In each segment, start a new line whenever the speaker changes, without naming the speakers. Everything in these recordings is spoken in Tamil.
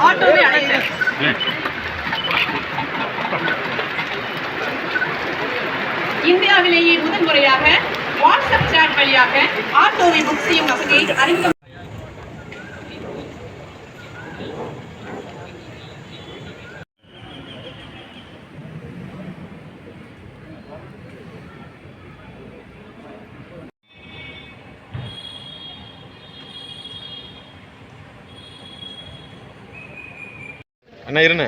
ஆட்டோவை இந்தியாவிலேயே முதல் முறையாக வாட்ஸ்அப் சேட் வழியாக ஆட்டோவை புக் செய்யும் வசதியை அறிமுகம்
அண்ணா இருண்ணே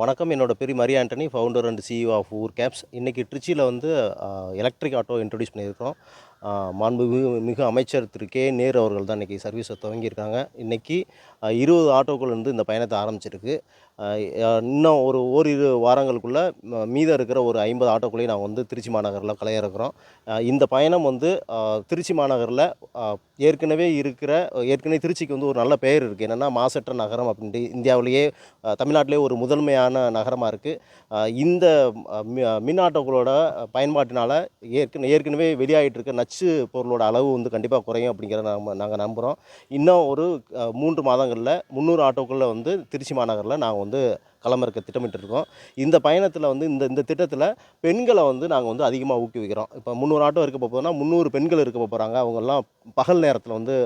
வணக்கம். என்னோட பேர் Mary Antony founder and CEO of Our Cabs இன்றைக்கி ட்ரிச்சியில் வந்து எலக்ட்ரிக் ஆட்டோ இன்ட்ரடியூஸ் பண்ணியிருக்கோம். மாண்பு மிகு அமைச்சர் திரு கே. நேரு அவர்கள் தான் இன்றைக்கி சர்வீஸை துவங்கியிருக்காங்க. இன்றைக்கி இருபது ஆட்டோக்கள் வந்து இந்த பயணத்தை ஆரம்பிச்சிருக்கு. இன்னும் ஒரு ஓரிரு வாரங்களுக்குள்ளே மீதம் இருக்கிற ஒரு ஐம்பது ஆட்டோக்களையும் நாங்கள் வந்து திருச்சி மாநகரில் கலையிறக்குறோம் இந்த பயணம் வந்து திருச்சி மாநகரில் ஏற்கனவே இருக்கிற ஏற்கனவே திருச்சிக்கு வந்து ஒரு நல்ல பெயர் இருக்குது என்னென்னா மாசற்ற நகரம் அப்படின்ட்டு இந்தியாவிலேயே தமிழ்நாட்டிலே ஒரு முதன்மையான நகரமாக இருக்குது இந்த மி- மின் ஆட்டோக்களோட பயன்பாட்டினால் ஏற்கனவே ஏற்கனவே வெளியாகிட்டு இருக்க நச்சு பொருளோட அளவு வந்து கண்டிப்பாக குறையும் அப்படிங்கிறத நம்ம நாங்கள் நம்புகிறோம் இன்னும் ஒரு மூன்று மாதங்களில் முந்நூறு ஆட்டோக்களில் வந்து திருச்சி மாநகரில் நாங்கள் வந்து களமிறக்க திட்டமிட்டிருக்கோம். இந்த பயணத்தில் வந்து இந்த இந்த திட்டத்தில் பெண்களை வந்து நாங்கள் வந்து அதிகமாக ஊக்குவிக்கிறோம். இப்போ முந்நூறு ஆட்டோ இருக்க போகிறோம்னா முந்நூறு பெண்கள் இருக்க போகிறாங்க அவங்கெல்லாம் பகல் நேரத்தில் வந்து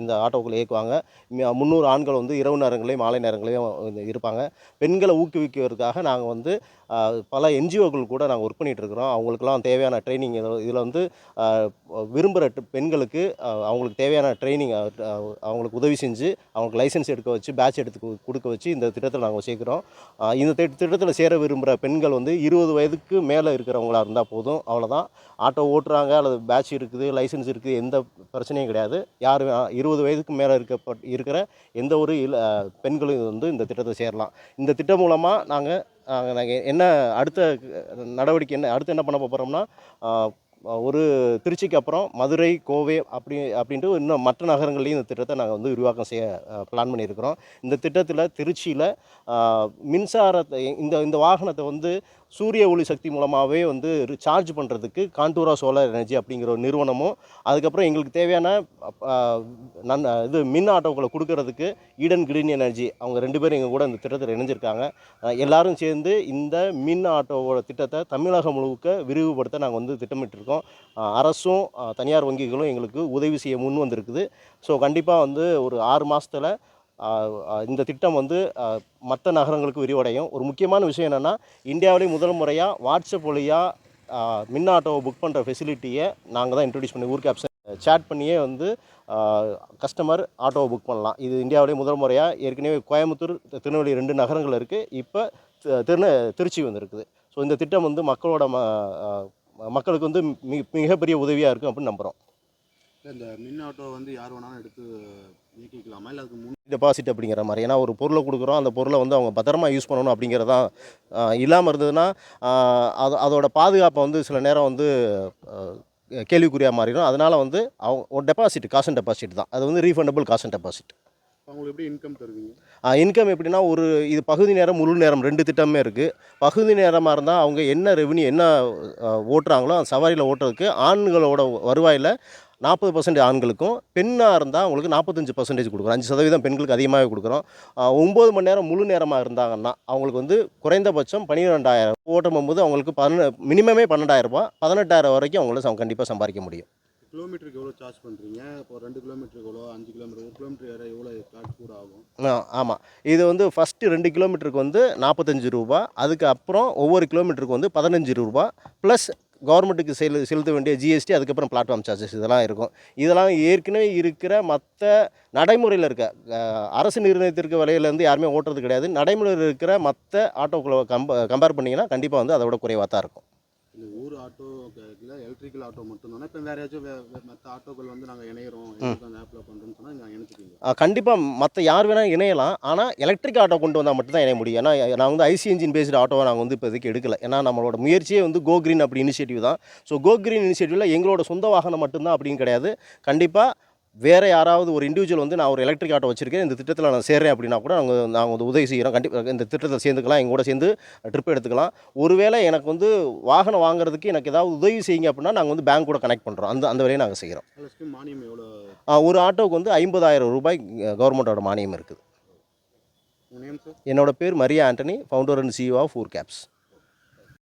இந்த ஆட்டோக்களை இயக்குவாங்க. முந்நூறு ஆண்கள் வந்து இரவு நேரங்களையும் மாலை நேரங்களையும் இருப்பாங்க. பெண்களை ஊக்குவிக்கிறதுக்காக நாங்கள் வந்து பல என்ஜிஓக்கள் கூட நாங்கள் ஒர்க் பண்ணிகிட்டு இருக்கிறோம் அவங்களுக்குலாம் தேவையான ட்ரைனிங் இதில் வந்து விரும்புகிற பெண்களுக்கு அவங்களுக்கு தேவையான ட்ரைனிங் அவங்களுக்கு உதவி செஞ்சு அவங்களுக்கு லைசன்ஸ் எடுக்க வச்சு பேட்ச் எடுத்து கொடுக்க வச்சு இந்த திட்டத்தில் நாங்கள் சேர்க்குறோம். இந்த திட்டத்தில் சேர விரும்புகிற பெண்கள் வந்து இருபது வயதுக்கு மேலே இருக்கிறவங்களாக இருந்தால் போதும். அவ்வளோதான் ஆட்டோ ஓட்டுறாங்க அல்லது பேட்ச் இருக்குது லைசன்ஸ் இருக்குது எந்த பிரச்சனையும் கிடையாது. யார் இருபது வயதுக்கு மேலே இருக்கப்பட் இருக்கிற எந்த ஒரு இள பெண்களும் வந்து இந்த திட்டத்தை சேரலாம். இந்த திட்டம் மூலமாக நாங்கள் நாங்கள் என்ன அடுத்த நடவடிக்கை என்ன அடுத்து என்ன பண்ண போகிறோம்னா ஒரு திருச்சிக்கு அப்புறம் மதுரை கோவை அப்படி அப்படின்ட்டு இன்னும் மற்ற நகரங்கள்லையும் இந்த திட்டத்தை நாங்கள் வந்து விரிவாக்கம் செய்ய பிளான் பண்ணியிருக்கிறோம். இந்த திட்டத்தில் திருச்சியில் மின்சாரத்தை இந்த இந்த வாகனத்தை வந்து சூரிய ஒளி சக்தி மூலமாகவே வந்து சார்ஜ் பண்ணுறதுக்கு காண்டூரா சோலார் எனர்ஜி அப்படிங்கிற ஒரு நிறுவனமும் அதுக்கப்புறம் எங்களுக்கு தேவையான நன் இது மின் ஆட்டோக்களை கொடுக்கறதுக்கு ஈடன் கிரீன் எனர்ஜி அவங்க ரெண்டு பேரும் எங்கள் கூட இந்த திட்டத்தில் இணைஞ்சிருக்காங்க. எல்லாரும் சேர்ந்து இந்த மின் ஆட்டோவோட திட்டத்தை தமிழகம் முழுக்க விரிவுபடுத்த நாங்கள் வந்து திட்டமிட்டிருக்கோம். அரசும் தனியார் வங்கிகளும் எங்களுக்கு உதவி செய்ய முன் வந்திருக்குது. ஸோ கண்டிப்பாக வந்து ஒரு ஆறு மாதத்தில் இந்த திட்டம் வந்து மற்ற நகரங்களுக்கு விரிவடையும். ஒரு முக்கியமான விஷயம் என்னென்னா இந்தியாவிலே முதல் முறையாக வாட்ஸ்அப் வழியாக மின் ஆட்டோவை புக் பண்ணுற ஃபெசிலிட்டியை நாங்கள் தான் இன்ட்ரடியூஸ் பண்ணி ஊர் கேப்ஸ் சேட் பண்ணியே வந்து கஸ்டமர் ஆட்டோவை புக் பண்ணலாம். இது இந்தியாவிலே முதல் முறையாக ஏற்கனவே கோயம்புத்தூர் திருநெல்வேலி ரெண்டு நகரங்கள் இருக்குது இப்போ திருநெ திருச்சி வந்துருக்குது. ஸோ இந்த திட்டம் வந்து மக்களோட ம மக்களுக்கு வந்து மிக மிகப்பெரிய உதவியாக இருக்கும் அப்படின்னு நம்புகிறோம்
இந்த மின் ஆட்டோ வந்து யார் வேணாலும் எடுத்து இயக்கிக்கலாமா இல்லை அதுக்கு முன்
டெபாசிட் அப்படிங்கிற மாதிரி. ஏன்னா ஒரு பொருளை கொடுக்குறோம். அந்த பொருளை வந்து அவங்க பத்திரமா யூஸ் பண்ணணும் அப்படிங்கிறதான் இல்லாமல் இருந்ததுன்னா அது அதோட பாதுகாப்பை வந்து சில நேரம் வந்து கேள்விக்குறியாக மாறிடும். அதனால் வந்து அவங்க ஒரு டெபாசிட் காசன் டெபாசிட் தான். அது வந்து ரீஃபண்டபிள் காசன் டெபாசிட்
அவங்களுக்கு எப்படி இன்கம் தருவீங்க?
இன்கம் எப்படின்னா ஒரு இது பகுதி நேரம் முழு நேரம் ரெண்டு திட்டமே இருக்குது பகுதி நேரமாக இருந்தால் அவங்க என்ன ரெவன்யூ என்ன ஓட்டுறாங்களோ அந்த சவாரியில் ஓட்டுறதுக்கு ஆண்களோட வருவாயில் நாற்பது பர்சன்டேஜ் ஆண்களுக்கும் பெண்ணாக இருந்தால் அவங்களுக்கு நாற்பத்தஞ்சு பர்சன்டேஜ் கொடுக்குறோம். அஞ்சு சதவீதம் பெண்களுக்கு அதிகமாகவே கொடுக்குறோம். ஒம்பது மணி நேரம் முழு நேரமாக இருந்தாங்கன்னா அவங்களுக்கு வந்து குறைந்தபட்சம் பன்னிரெண்டாயிரம். ஓட்டும் போது அவங்களுக்கு பதின மினிமமே பன்னெண்டாயிரம் ரூபாய் பதினெட்டாயிரம் வரைக்கும் அவங்கள கண்டிப்பாக சம்பாதிக்க முடியும்.
கிலோமீட்டருக்கு எவ்வளோ சார்ஜ் பண்ணுறீங்க இப்போ ரெண்டு கிலோமீட்டருக்கு எவ்வளோ அஞ்சு கிலோமீட்டர் ஒரு கிலோமீட்டர் ஏற எவ்வளோ சார்ஜ் கூட ஆகும்?
ஆமாம் இது வந்து ஃபஸ்ட்டு ரெண்டு கிலோமீட்டருக்கு வந்து நாற்பத்தஞ்சு ரூபா அதுக்கு அப்புறம் ஒவ்வொரு கிலோமீட்டருக்கு வந்து பதினஞ்சு ரூபா ப்ளஸ் கவர்மெண்ட்டுக்கு செலு செலுத்த வேண்டிய ஜிஎஸ்டி அதுக்கப்புறம் பிளாட்ஃபார்ம் சார்ஜஸ் இதெல்லாம் இருக்கும். இதெல்லாம் ஏற்கனவே இருக்கிற மற்ற நடைமுறையில் இருக்க அரசு நிர்ணயத்திற்கு விலையிலேருந்து யாருமே ஓட்டுறது கிடையாது. நடைமுறையில் இருக்கிற மற்ற ஆட்டோக்களை கம்ப கம்பேர் பண்ணிங்கன்னா கண்டிப்பாக வந்து அதை விட குறைவாக தான் இருக்கும்.
இந்த ஊர் ஆட்டோ இல்லை எலக்ட்ரிக்கல் ஆட்டோ மட்டும் தானே இப்போ வேற ஏதாச்சும் மற்ற ஆட்டோக்கள் வந்து நாங்கள் இணையிறோம். அந்த ஆப்பில் பண்ணுறோம்னு சொன்னால் நீங்கள் இணைச்சிப்பீங்க
கண்டிப்பாக மற்ற யார் வேணால் இணையலாம். ஆனால் எலக்ட்ரிக் ஆட்டோ கொண்டு வந்தால் மட்டும் தான் இணைய முடியும். ஏன்னா நான் வந்து ஐசி இன்ஜின் பேஸ்டு ஆட்டோவை நாங்கள் வந்து இப்போதைக்கு எடுக்கல. ஏன்னா நம்மளோட முயற்சியே வந்து கோ கிரீன் அப்படி இனிஷியேட்டிவ் தான். ஸோ கோ கிரீன் இனிஷியேட்டிவில் எங்களோட சொந்த வாகனம் மட்டும்தான் அப்படின்னு கிடையாது. கண்டிப்பாக வேறு யாராவது ஒரு இண்டிவிஜுவல் வந்து நான் ஒரு எலக்ட்ரிக் ஆட்டோ வச்சிருக்கேன் இந்த திட்டத்தில் நான் சேர்றேன் அப்படின்னா கூட நாங்கள் நாங்கள் வந்து உதவி செய்கிறோம் கண்டிப்பாக இந்த திட்டத்தில் சேர்ந்துக்கலாம் எங்க கூட சேர்ந்து ட்ரிப் எடுத்துக்கலாம். ஒருவேளை எனக்கு வந்து வாகனம் வாங்குறதுக்கு எனக்கு ஏதாவது உதவி செய்யுங்க அப்படின்னா நாங்கள் வந்து பேங்க் கூட கனெக்ட் பண்ணுறோம் அந்த அந்த வேலையை நாங்கள் செய்கிறோம் ஒரு ஆட்டோவுக்கு வந்து ஐம்பதாயிரம் ரூபாய் கவர்மெண்ட்டோட மானியம் இருக்குது. என்னோட பேர் Maria Antony founder and CEO of Four Cabs